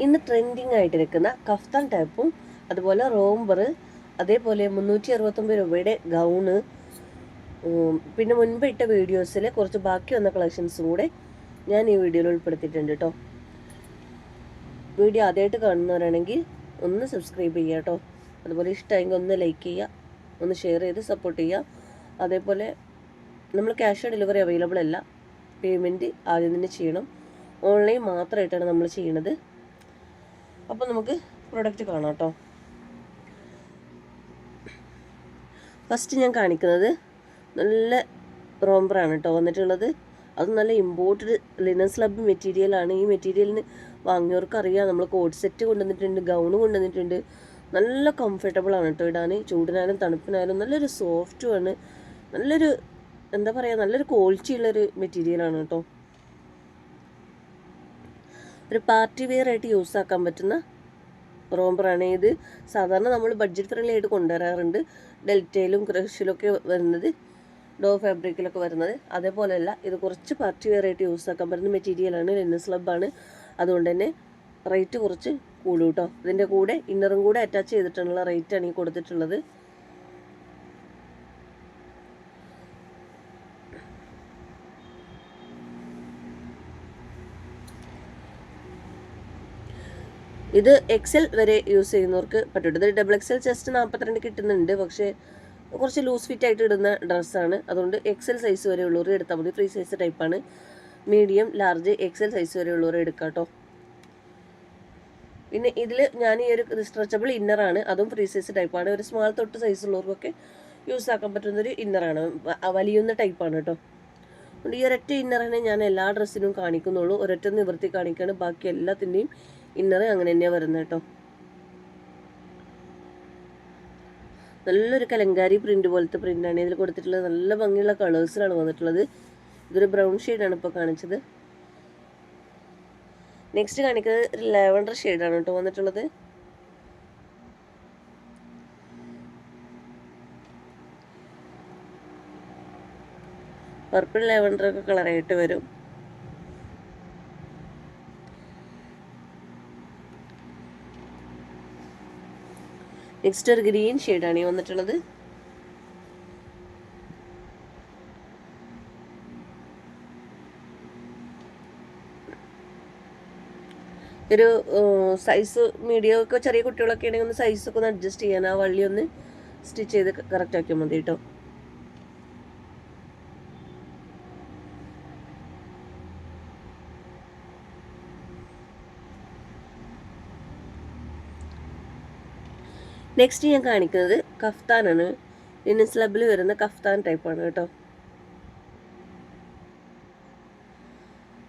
ഇന്ന് ട്രെൻഡിങ് ആയിട്ട് നിൽക്കുന്ന കഫ്താൻ ടൈപ്പും അതുപോലെ റോംബർ അതേപോലെ മുന്നൂറ്റി അറുപത്തൊമ്പത് രൂപയുടെ ഗൗണ് പിന്നെ മുൻപ് ഇട്ട വീഡിയോസിൽ കുറച്ച് ബാക്കി വന്ന കളക്ഷൻസും കൂടെ ഞാൻ ഈ വീഡിയോയിൽ ഉൾപ്പെടുത്തിയിട്ടുണ്ട് കേട്ടോ വീഡിയോ ആദ്യമായിട്ട് കാണുന്നവരാണെങ്കിൽ ഒന്ന് സബ്സ്ക്രൈബ് ചെയ്യുക കേട്ടോ അതുപോലെ ഇഷ്ടമെങ്കിൽ ഒന്ന് ലൈക്ക് ചെയ്യുക ഒന്ന് ഷെയർ ചെയ്ത് സപ്പോർട്ട് ചെയ്യുക. അതേപോലെ നമ്മൾ ക്യാഷ് ഓൺ ഡെലിവറി അവൈലബിൾ അല്ല പേയ്മെന്റ് ആദ്യം തന്നെ ചെയ്യണം. ഓൺലൈൻ മാത്രമായിട്ടാണ് നമ്മൾ ചെയ്യണത് അപ്പോൾ നമുക്ക് പ്രൊഡക്റ്റ് കാണാം കേട്ടോ. ഫസ്റ്റ് ഞാൻ കാണിക്കുന്നത് നല്ല റോംബറാണ് കേട്ടോ വന്നിട്ടുള്ളത്. അത് നല്ല ഇമ്പോർട്ടഡ് ലിനൻ സ്ലബ് മെറ്റീരിയലാണ് ഈ മെറ്റീരിയലിന് വാങ്ങിയവർക്ക് അറിയാം നമ്മൾ കോട്ട് സെറ്റ് കൊണ്ടുവന്നിട്ടുണ്ട് ഗൗണ് കൊണ്ടുവന്നിട്ടുണ്ട്. നല്ല കംഫർട്ടബിൾ ആണ് കേട്ടോ ഇടാൻ ചൂടിനായാലും തണുപ്പിനായാലും നല്ലൊരു സോഫ്റ്റുമാണ് നല്ലൊരു എന്താ പറയുക നല്ലൊരു ക്വാളിറ്റി ഉള്ളൊരു മെറ്റീരിയലാണ് കേട്ടോ. ഒരു പാർട്ടി വെയർ ആയിട്ട് യൂസ് ആക്കാൻ പറ്റുന്ന റോംബറാണ് ഇത് സാധാരണ നമ്മൾ ബഡ്ജറ്റ് ഫ്രണ്ട്ലി ആയിട്ട് കൊണ്ടുവരാറുണ്ട്. ഡെൽറ്റയിലും ക്രഷിലൊക്കെ വരുന്നത് ഡോ ഫാബ്രിക്കിലൊക്കെ വരുന്നത്. അതേപോലെയല്ല ഇത് കുറച്ച് പാർട്ടി വെയർ ആയിട്ട് യൂസ് ആക്കാൻ പറ്റുന്ന മെറ്റീരിയലാണ് ലെന്നസ് സ്ലബാണ് അതുകൊണ്ട് തന്നെ റേറ്റ് കുറച്ച് കൂടും കേട്ടോ ഇതിന്റെ കൂടെ ഇന്നറും കൂടെ അറ്റാച്ച് ചെയ്തിട്ടുള്ള റേറ്റാണ് ഈ കൊടുത്തിട്ടുള്ളത്. ഇത് എക്സൽ വരെ യൂസ് ചെയ്യുന്നവർക്ക് പറ്റും. ഇത് ഡബിൾ എക്സൽ ചെസ്റ്റ് നാൽപ്പത്തിരണ്ട് കിട്ടുന്നുണ്ട്. പക്ഷേ കുറച്ച് ലൂസ് ഫിറ്റ് ആയിട്ട് ഇടുന്ന ഡ്രസ്സാണ് അതുകൊണ്ട് എക്സൽ സൈസ് വരെ ഉള്ളവർ എടുത്താൽ മതി. ഫ്രീ സൈസ് ടൈപ്പാണ് മീഡിയം ലാർജ് എക്സൽ സൈസ് വരെ ഉള്ളവർ എടുക്കാം കേട്ടോ പിന്നെ ഇതിൽ ഞാൻ ഈ ഒരു സ്ട്രെച്ചബിൾ ഇന്നറാണ് അതും ഫ്രീ സൈസ് ടൈപ്പാണ് ഒരു സ്മാൾ തൊട്ട് സൈസ് ഉള്ളവർക്കൊക്കെ യൂസ് ആക്കാൻ പറ്റുന്നൊരു ഇന്നറാണ് വലിയുന്ന ടൈപ്പാണ് കേട്ടോ അതുകൊണ്ട് ഈ ഒരൊറ്റ ഇന്നറിനെ ഞാൻ എല്ലാ ഡ്രസ്സിനും കാണിക്കുന്നുള്ളൂ. ഒരൊറ്റ നിവൃത്തി കാണിക്കുകയാണ് ബാക്കി എല്ലാത്തിന്റെയും ഇന്നർ അങ്ങനെ തന്നെയാണ് വരുന്നത് കേട്ടോ നല്ലൊരു കലങ്കാരി പ്രിന്റ് പോലത്തെ പ്രിന്റാണ് ഇതിൽ കൊടുത്തിട്ടുള്ളത് നല്ല ഭംഗിയുള്ള കളേഴ്സിലാണ് വന്നിട്ടുള്ളത്. ഇതൊരു ബ്രൗൺ ഷെയ്ഡാണ് ഇപ്പോൾ കാണിച്ചത്. നെക്സ്റ്റ് കാണിക്കുന്നത് ലാവണ്ടർ ഷെയ്ഡാണ് കേട്ടോ വന്നിട്ടുള്ളത്. പർപ്പിൾ ലാവണ്ടർ ഒക്കെ കളറായിട്ട് വരും. നെക്സ്റ്റ് ഒരു ഗ്രീൻ ഷെയ്ഡാണ് ഈ വന്നിട്ടുള്ളത്. ഒരു സൈസ് മീഡിയം ഒക്കെ ചെറിയ കുട്ടികളൊക്കെ ആണെങ്കിൽ ഒന്ന് സൈസൊക്കെ ഒന്ന് അഡ്ജസ്റ്റ് ചെയ്യാൻ ആ വള്ളി ഒന്ന് സ്റ്റിച്ച് ചെയ്ത് കറക്റ്റ് ആക്കിയാൽ മതി കേട്ടോ നെക്സ്റ്റ് ഞാൻ കാണിക്കുന്നത് കഫ്താനാണ്. ലിനൻ സ്ലബിൽ വരുന്ന കഫ്താൻ ടൈപ്പാണ് കേട്ടോ.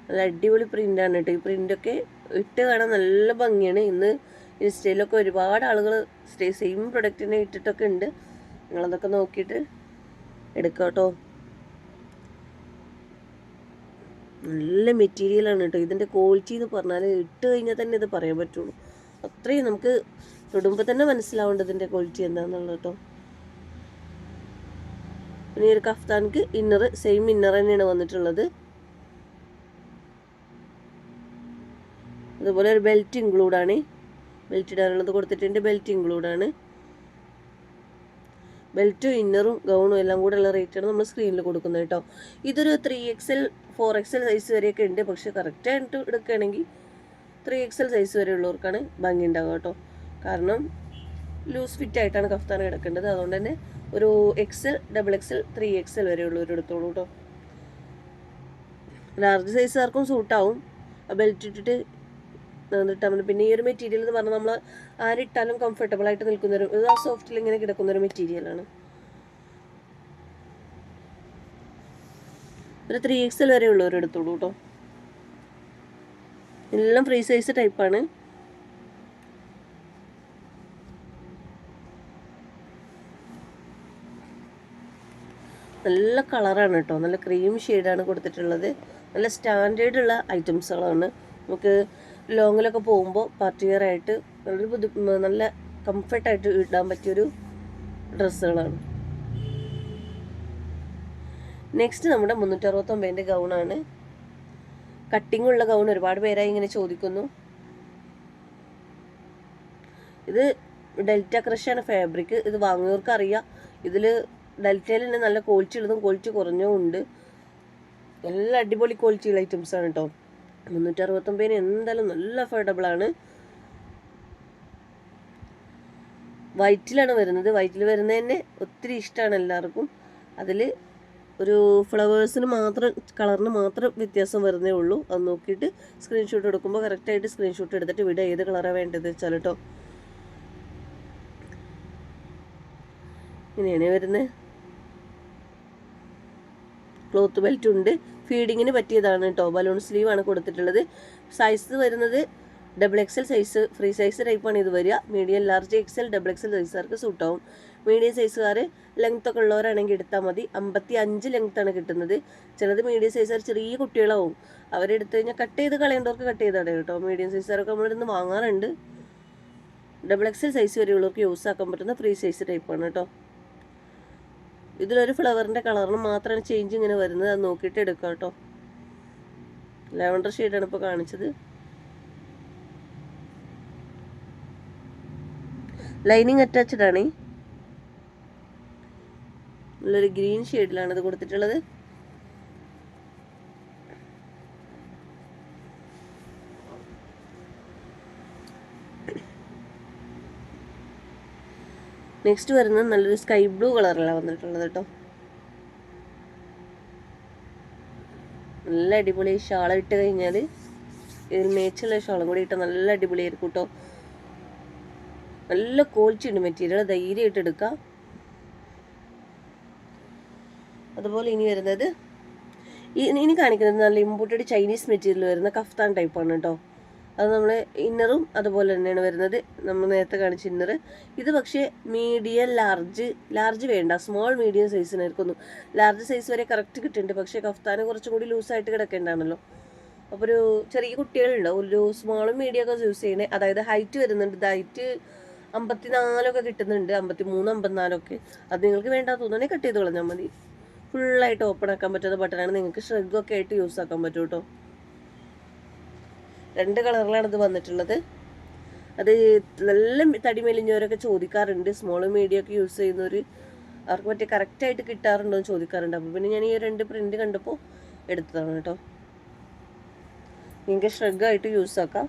നല്ല അടിപൊളി പ്രിന്റാണ് കേട്ടോ. ഈ പ്രിന്റൊക്കെ ഇട്ട് കാണാൻ നല്ല ഭംഗിയാണ്. ഇന്ന് ഇൻസ്റ്റയിലൊക്കെ ഒരുപാട് ആളുകൾ സ്റ്റേ സെയിം പ്രൊഡക്റ്റിനെ ഇട്ടിട്ടൊക്കെ ഉണ്ട്. നിങ്ങളതൊക്കെ നോക്കിയിട്ട് എടുക്കാം കേട്ടോ. നല്ല മെറ്റീരിയലാണ് കേട്ടോ. ഇതിന്റെ ക്വാളിറ്റി എന്ന് പറഞ്ഞാൽ ഇട്ട് കഴിഞ്ഞാൽ തന്നെ ഇത് പറയാൻ പറ്റുള്ളൂ. അത്രയും നമുക്ക് തൊടുമ്പോൾ തന്നെ മനസ്സിലാവേണ്ടത് ഇതിന്റെ ക്വാളിറ്റി എന്താണെന്നുള്ളത് കേട്ടോ. പിന്നെ ഈ ഒരു കഫ്താൻക്ക് ഇന്നർ സെയിം ഇന്നർ തന്നെയാണ് വന്നിട്ടുള്ളത്. അതുപോലെ ഒരു ബെൽറ്റ് ഇൻക്ലൂഡ് ആണ്. ബെൽറ്റ് ഇടാനുള്ളത് കൊടുത്തിട്ടുണ്ട്. ബെൽറ്റ് ഇൻക്ലൂഡ് ആണ്. ബെൽറ്റും ഇന്നറും ഗൗണും എല്ലാം കൂടെ ഉള്ള റേറ്റാണ് നമ്മൾ സ്ക്രീനിൽ കൊടുക്കുന്നത് കേട്ടോ. ഇതൊരു three XL four XL size വരെയൊക്കെ ഉണ്ട്. പക്ഷെ കറക്റ്റായിട്ട് എടുക്കുകയാണെങ്കിൽ ത്രീ എക്സൽ സൈസ് വരെ ഉള്ളവർക്കാണ് ഭംഗി ഉണ്ടാവുക കേട്ടോ. കാരണം ലൂസ് ഫിറ്റ് ആയിട്ടാണ് കഫ്താൻ കിടക്കേണ്ടത്. അതുകൊണ്ട് തന്നെ ഒരു XL double XL three XL വരെ ഉള്ളവർ എടുത്തോളൂ കേട്ടോ. ലാർജ് സൈസുകാർക്കും സൂട്ടാവും ബെൽറ്റ് ഇട്ടിട്ട് ഇട്ടാൽ മതി പിന്നെ ഈ ഒരു മെറ്റീരിയൽ എന്ന് പറഞ്ഞാൽ നമ്മൾ ആരിട്ടാലും കംഫർട്ടബിൾ ആയിട്ട് നിൽക്കുന്ന ഒരു ആ സോഫ്റ്റിൽ ഇങ്ങനെ കിടക്കുന്ന ഒരു മെറ്റീരിയലാണ് ഒരു ത്രീ എക്സൽ വരെ ഉള്ളവർ എടുത്തോളൂ കേട്ടോ. എല്ലാം ഫ്രീ സൈസ് ടൈപ്പാണ് നല്ല കളറാണ് കേട്ടോ. നല്ല ക്രീം ഷെയ്ഡാണ് കൊടുത്തിട്ടുള്ളത്. നല്ല സ്റ്റാൻഡേർഡ് ഉള്ള ഐറ്റംസുകളാണ് നമുക്ക് ലോങ്ങിലൊക്കെ പോകുമ്പോൾ പാർട്ടി വെയർ ആയിട്ട് നല്ലൊരു ബുദ്ധി നല്ല കംഫർട്ടായിട്ട് ഇടാൻ പറ്റിയൊരു ഡ്രസ്സുകളാണ്. നെക്സ്റ്റ് നമ്മുടെ മുന്നൂറ്ററുപത്തൊമ്പതിന്റെ ഗൗണാണ് കട്ടിംഗ് ഉള്ള ഗൗൺ ഒരുപാട് പേരായി ഇങ്ങനെ ചോദിക്കുന്നു. ഇത് ഡെൽറ്റ ക്രഷാണ് ഫാബ്രിക് ഇത് വാങ്ങിയവർക്ക് അറിയാം ഇതിൽ ഡെൽറ്റയിൽ തന്നെ നല്ല ക്വാളിറ്റി ഉള്ളതും ക്വാളിറ്റി കുറഞ്ഞതും ഉണ്ട്. എല്ലാ അടിപൊളി ക്വാളിറ്റിയുള്ള ഐറ്റംസ് ആണ് കേട്ടോ മുന്നൂറ്റി അറുപത്തൊമ്പതിന് എന്തായാലും നല്ല അഫോർഡബിൾ ആണ്. വൈറ്റിലാണ് വരുന്നത്. വൈറ്റിൽ വരുന്നതന്നെ ഒത്തിരി ഇഷ്ടമാണ് എല്ലാവർക്കും. അതിൽ ഒരു ഫ്ലവേഴ്സിന് മാത്രം കളറിന് മാത്രം വ്യത്യാസം വരുന്നേ ഉള്ളൂ. അത് നോക്കിയിട്ട് സ്ക്രീൻഷോട്ട് എടുക്കുമ്പോൾ കറക്റ്റായിട്ട് സ്ക്രീൻഷോട്ട് എടുത്തിട്ട് വിടുക ഏത് കളറാണ് വേണ്ടത് വെച്ചാൽ കേട്ടോ ഇങ്ങനെയാണ് വരുന്നത് ക്ലോത്ത് ബെൽറ്റ് ഉണ്ട്. ഫീഡിങ്ങിന് പറ്റിയതാണ് കേട്ടോ ബലൂൺ സ്ലീവ് ആണ് കൊടുത്തിട്ടുള്ളത്. സൈസ് വരുന്നത് double XL size free size ടൈപ്പാണ് ഇത് വരിക. Medium large XL double XL സൈസുകാർക്ക് സൂട്ടാവും മീഡിയം സൈസുകാർ ലെങ്ത് ഒക്കെ ഉള്ളവരാണെങ്കിൽ എടുത്താൽ മതി. അമ്പത്തി അഞ്ച് ലെങ്ത് ആണ് കിട്ടുന്നത്. ചിലത് മീഡിയം സൈസുകാർ ചെറിയ കുട്ടികളാവും. അവരെടുത്ത് കഴിഞ്ഞാൽ കട്ട് ചെയ്ത് കളയേണ്ടവർക്ക് കട്ട് ചെയ്താണ് കേട്ടോ മീഡിയം സൈസുകാരൊക്കെ നമ്മളിരുന്ന് വാങ്ങാറുണ്ട്. ഡബിൾ എക്സൽ സൈസ് വരെയുള്ളവർക്ക് യൂസ് ആക്കാൻ പറ്റുന്ന ഫ്രീ സൈസ് ടൈപ്പാണ് കേട്ടോ ഇതിലൊരു ഫ്ലവറിന്റെ കളറിന് മാത്രമാണ് ചേഞ്ച് ഇങ്ങനെ വരുന്നത് അത് നോക്കിയിട്ട് എടുക്കാം കേട്ടോ. ലാവൻഡർ ഷെയ്ഡാണ് ഇപ്പോൾ കാണിച്ചത്. ലൈനിങ് അറ്റാച്ച്ഡ് ആണ്. നല്ലൊരു ഗ്രീൻ ഷെയ്ഡിലാണ് ഇത് കൊടുത്തിട്ടുള്ളത്. നെക്സ്റ്റ് വരുന്നത് നല്ലൊരു സ്കൈ ബ്ലൂ കളറല്ല വന്നിട്ടുള്ളത് കേട്ടോ നല്ല അടിപൊളി ഷാൾ ഇട്ട് കഴിഞ്ഞാൽ ഇതിൽ മേച്ചുള്ള ഷാളും കൂടി ഇട്ട് നല്ല അടിപൊളിയായിരിക്കും കേട്ടോ നല്ല ക്വാളിറ്റി ഉണ്ട് മെറ്റീരിയൽ ധൈര്യമായിട്ട് എടുക്കാം. അതുപോലെ ഇനി വരുന്നത് ഇനി കാണിക്കുന്നത് നല്ല ഇമ്പോർട്ടഡ് ചൈനീസ് മെറ്റീരിയൽ വരുന്ന കഫ്താൻ ടൈപ്പാണ് കേട്ടോ അത് നമ്മൾ ഇന്നറും അതുപോലെ തന്നെയാണ് വരുന്നത്. നമ്മൾ നേരത്തെ കാണിച്ച ഇന്നർ ഇത് പക്ഷേ മീഡിയം ലാർജ് ലാർജ് വേണ്ട. സ്മോൾ മീഡിയം സൈസിനായിരിക്കുന്നു ലാർജ് സൈസ് വരെ കറക്റ്റ് കിട്ടുന്നുണ്ട് പക്ഷേ കഫ്താന് കുറച്ചും കൂടി ലൂസായിട്ട് കിടക്കേണ്ടതാണല്ലോ. അപ്പോൾ ഒരു ചെറിയ കുട്ടികളുണ്ട്. ഒരു സ്മോളും മീഡിയം ഒക്കെ യൂസ് ചെയ്യണേ അതായത് ഹൈറ്റ് വരുന്നുണ്ട്. ഹൈറ്റ് അമ്പത്തിനാലൊക്കെ കിട്ടുന്നുണ്ട്. അമ്പത്തി മൂന്ന് അമ്പത്തിനാലൊക്കെ അത് നിങ്ങൾക്ക് വേണ്ട തോന്നണേ കട്ട് ചെയ്ത് കളഞ്ഞാൽ മതി. ഫുള്ളായിട്ട് ഓപ്പൺ ആക്കാൻ പറ്റാത്ത ബട്ടണാണ് നിങ്ങൾക്ക് ഷ്രഗൊക്കെ ആയിട്ട് യൂസ് ആക്കാൻ പറ്റും കേട്ടോ. രണ്ട് കളറിലാണ് ഇത് വന്നിട്ടുള്ളത്. അത് നല്ല തടി മെലിഞ്ഞവരൊക്കെ ചോദിക്കാറുണ്ട്. സ്മോൾ മീഡിയം ഒക്കെ യൂസ് ചെയ്യുന്നവർ അവർക്ക് പറ്റിയ കറക്റ്റായിട്ട് കിട്ടാറുണ്ടോ എന്ന് ചോദിക്കാറുണ്ട്. അപ്പോൾ പിന്നെ ഞാൻ ഈ രണ്ട് പ്രിന്റ് കണ്ടപ്പോൾ എടുത്തതാണ് കേട്ടോ. നിങ്ങൾക്ക് ഷ്രഗായിട്ട് യൂസ് ആക്കാം.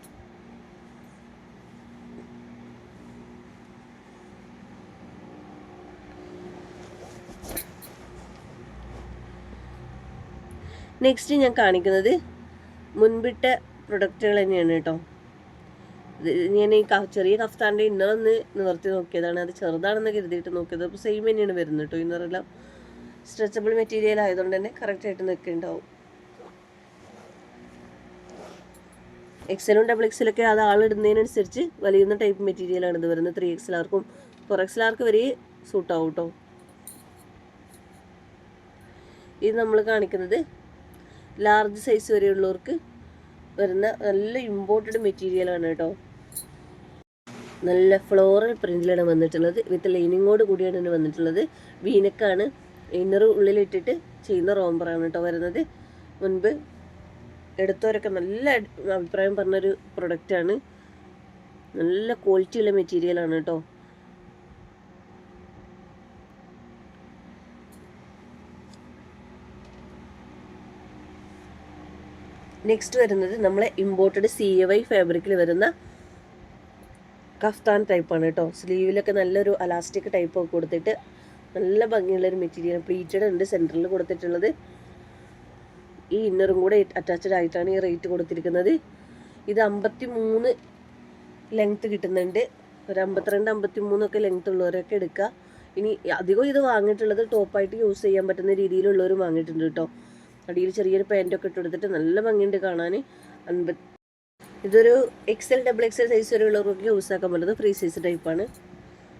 നെക്സ്റ്റ് ഞാൻ കാണിക്കുന്നത് മുൻപിട്ട പ്രൊഡക്റ്റുകൾ തന്നെയാണ് കേട്ടോ. ഞാൻ ഈ ചെറിയ കഫ്താന്റെ ഇന്നറൊന്ന് നിവർത്തി നോക്കിയതാണ്. അത് ചെറുതാണെന്ന് കരുതിയിട്ട് നോക്കിയത്. അപ്പോൾ സെയിം തന്നെയാണ് വരുന്നത് കേട്ടോ. ഇന്നറെല്ലാം സ്ട്രെച്ചബിൾ മെറ്റീരിയൽ ആയതുകൊണ്ട് തന്നെ കറക്റ്റായിട്ട് നിൽക്കുന്നുണ്ടാവും. എക്സലും ഡബിൾ എക്സലൊക്കെ അത് ആളിടുന്നതിനനുസരിച്ച് വലിയുന്ന ടൈപ്പ് മെറ്റീരിയലാണ് ഇത് വരുന്നത്. ത്രീ എക്സലാർക്കും ഫോർ എക്സലാർക്ക് വരെ സൂട്ടാവും കേട്ടോ. ഇത് നമ്മൾ കാണിക്കുന്നത് ലാർജ് സൈസ് വരെയുള്ളവർക്ക് വരുന്ന നല്ല ഇമ്പോർട്ടഡ് മെറ്റീരിയലാണ് കേട്ടോ. നല്ല ഫ്ലോറൽ പ്രിന്റിലാണ് വന്നിട്ടുള്ളത്. വിത്ത് ലൈനിങ്ങോട് കൂടിയാണ് ഇതിന് വന്നിട്ടുള്ളത്. വീനക്കാണ്. ഇന്നർ ഉള്ളിലിട്ടിട്ട് ചെയ്യുന്ന റോംബറാണ് കേട്ടോ വരുന്നത്. മുൻപ് എടുത്തവരൊക്കെ നല്ല അഭിപ്രായം പറഞ്ഞൊരു പ്രൊഡക്റ്റാണ് നല്ല ക്വാളിറ്റിയുള്ള മെറ്റീരിയലാണ് കേട്ടോ. നെക്സ്റ്റ് വരുന്നത് നമ്മളെ ഇമ്പോർട്ടഡ് സി വൈ ഫാബ്രിക്കിൽ വരുന്ന കഫ്താൻ ടൈപ്പാണ് കേട്ടോ സ്ലീവിലൊക്കെ നല്ലൊരു അലാസ്റ്റിക് ടൈപ്പ് ഒക്കെ കൊടുത്തിട്ട് നല്ല ഭംഗിയുള്ളൊരു മെറ്റീരിയൽ പ്ലീറ്റഡ് ഉണ്ട് സെന്ററിൽ കൊടുത്തിട്ടുള്ളത്. ഈ ഇന്നറും കൂടെ അറ്റാച്ച്ഡ് ആയിട്ടാണ് ഈ റേറ്റ് കൊടുത്തിരിക്കുന്നത്. ഇത് അമ്പത്തി മൂന്ന് ലെങ്ത്ത് കിട്ടുന്നുണ്ട്. ഒരു അമ്പത്തിരണ്ട് അമ്പത്തി മൂന്നൊക്കെ ലെങ്ത്ത് ഉള്ളവരൊക്കെ എടുക്കുക. ഇനി അധികം ഇത് വാങ്ങിയിട്ടുള്ളത് ടോപ്പായിട്ട് യൂസ് ചെയ്യാൻ പറ്റുന്ന രീതിയിലുള്ളവരും വാങ്ങിയിട്ടുണ്ട് കേട്ടോ അടിയിൽ ചെറിയൊരു പാന്റൊക്കെ ഇട്ട് കൊടുത്തിട്ട് നല്ല ഭംഗിയുണ്ട് കാണാൻ അൻപത് ഇതൊരു എക്സൽ ഡബിൾ എക്സൽ സൈസ് വരെയുള്ളവർക്ക് യൂസ് ആക്കാൻ പറ്റുന്നത് ഫ്രീ സൈസ് ടൈപ്പാണ്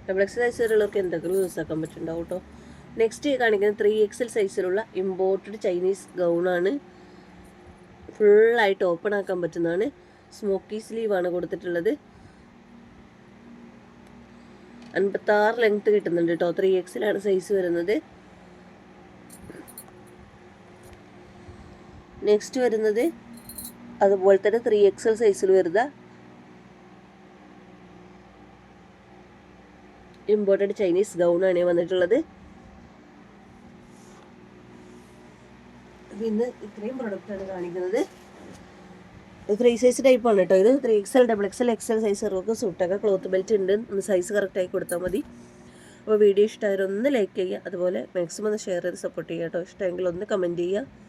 ഡബിൾ എക്സൽ സൈസ് വരെയുള്ളവർക്ക് എന്തൊക്കെ യൂസ് ആക്കാൻ പറ്റുന്നുണ്ടാവും കേട്ടോ നെക്സ്റ്റ് കാണിക്കുന്നത് ത്രീ എക്സൽ സൈസിലുള്ള ഇമ്പോർട്ടഡ് ചൈനീസ് ഗൗണാണ് ഫുള്ളായിട്ട് ഓപ്പൺ ആക്കാൻ പറ്റുന്നതാണ്. സ്മോക്കി സ്ലീവാണ് കൊടുത്തിട്ടുള്ളത്. അൻപത്താറ് ലെങ്ത് കിട്ടുന്നുണ്ട് കേട്ടോ ത്രീ എക്സിലാണ് സൈസ് വരുന്നത്. നെക്സ്റ്റ് വരുന്നത് അതുപോലെ തന്നെ ത്രീ എക്സൽ സൈസിൽ വരുന്ന ഇമ്പോർട്ടന്റ് ചൈനീസ് ഗൗൺ ഗൗണാണ് വന്നിട്ടുള്ളത്. ഇന്ന് ഇത്രയും പ്രൊഡക്റ്റാണ് കാണിക്കുന്നത്. ത്രീ സൈസ് ടൈപ്പ് ആണ് കേട്ടോ ഇത് three XL double XL XL size ഒക്കെ സൂട്ടൊക്കെ ക്ലോത്ത് ബെൽറ്റ് ഉണ്ട്. ഒന്ന് സൈസ് കറക്റ്റായി കൊടുത്താൽ മതി. അപ്പോൾ വീഡിയോ ഇഷ്ടമായാലും ഒന്ന് ലൈക്ക് ചെയ്യുക. അതുപോലെ മാക്സിമം ഒന്ന് ഷെയർ ചെയ്ത് സപ്പോർട്ട് ചെയ്യുക കേട്ടോ ഇഷ്ടമെങ്കിൽ ഒന്ന് കമന്റ് ചെയ്യുക.